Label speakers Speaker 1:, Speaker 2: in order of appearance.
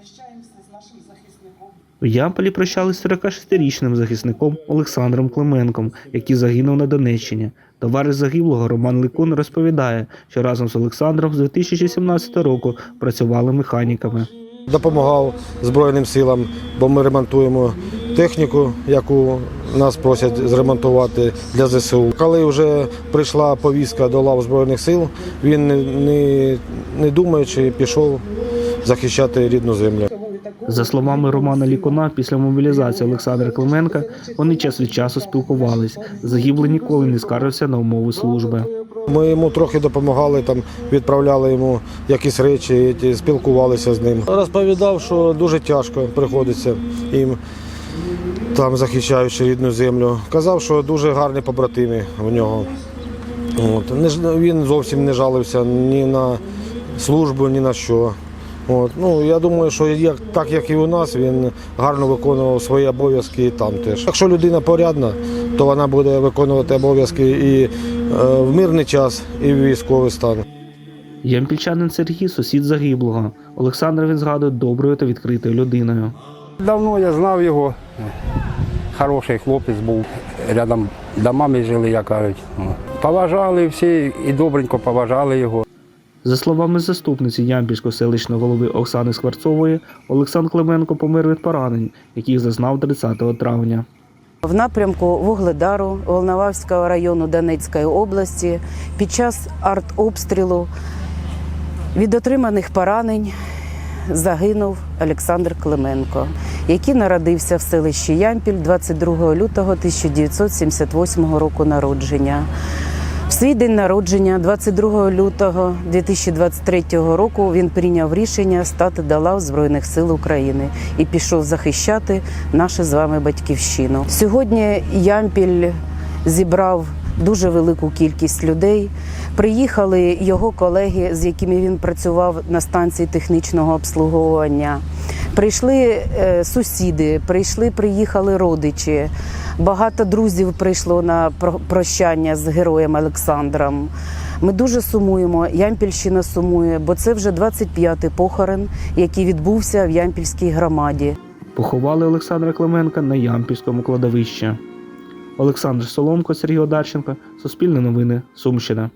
Speaker 1: прощаємося з нашим захисником.
Speaker 2: У Ямполі прощались з 46-річним захисником Олександром Клименком, який загинув на Донеччині. Товариш загиблого Роман Ликун розповідає, що разом з Олександром з 2017 року працювали механіками.
Speaker 3: допомагав Збройним силам, бо ми ремонтуємо техніку, яку нас просять зремонтувати для ЗСУ. Коли вже прийшла повістка до лав Збройних сил, він не, не, не думаючи пішов захищати рідну землю.
Speaker 2: За словами Романа Лікуна, після мобілізації Олександра Клименка вони час від часу спілкувались. Загиблий ніколи не скаржився на умови служби.
Speaker 3: Ми йому трохи допомагали, там відправляли йому якісь речі, спілкувалися з ним. Розповідав, що дуже тяжко приходиться їм там захищаючи рідну землю. Казав, що дуже гарні побратими у нього. От. Він зовсім не жалився ні на службу, ні на що. От. Ну, я думаю, що як, так як і у нас, він гарно виконував свої обов'язки і там теж. Якщо людина порядна, то вона буде виконувати обов'язки і е, в мирний час, і в військовий стан.
Speaker 2: Ямпільчанин Сергій сусід загиблого. Олександр він згадує доброю та відкритою людиною.
Speaker 4: Давно я знав його. Хороший хлопець був. Рядом домами жили, як кажуть. Поважали всі і добренько поважали його.
Speaker 2: За словами заступниці Ямпільської селищної голови Оксани Скворцової, Олександр Клименко помер від поранень, яких зазнав 30 травня.
Speaker 5: В напрямку Вугледару Волноваського району Донецької області під час артобстрілу від отриманих поранень загинув Олександр Клименко, який народився в селищі Ямпіль 22 лютого 1978 року народження. Свій день народження, 22 лютого 2023 року, він прийняв рішення стати до лав Збройних сил України і пішов захищати нашу з вами батьківщину. Сьогодні Ямпіль зібрав дуже велику кількість людей. Приїхали його колеги, з якими він працював на станції технічного обслуговування. Прийшли е, сусіди, прийшли, приїхали родичі. Багато друзів прийшло на прощання з героєм Олександром. Ми дуже сумуємо. Ямпільщина сумує, бо це вже 25-й похорон, який відбувся в Ямпільській громаді.
Speaker 2: Поховали Олександра Клименка на Ямпільському кладовищі. Олександр Соломко, Сергій Одарченко, Суспільне новини, Сумщина.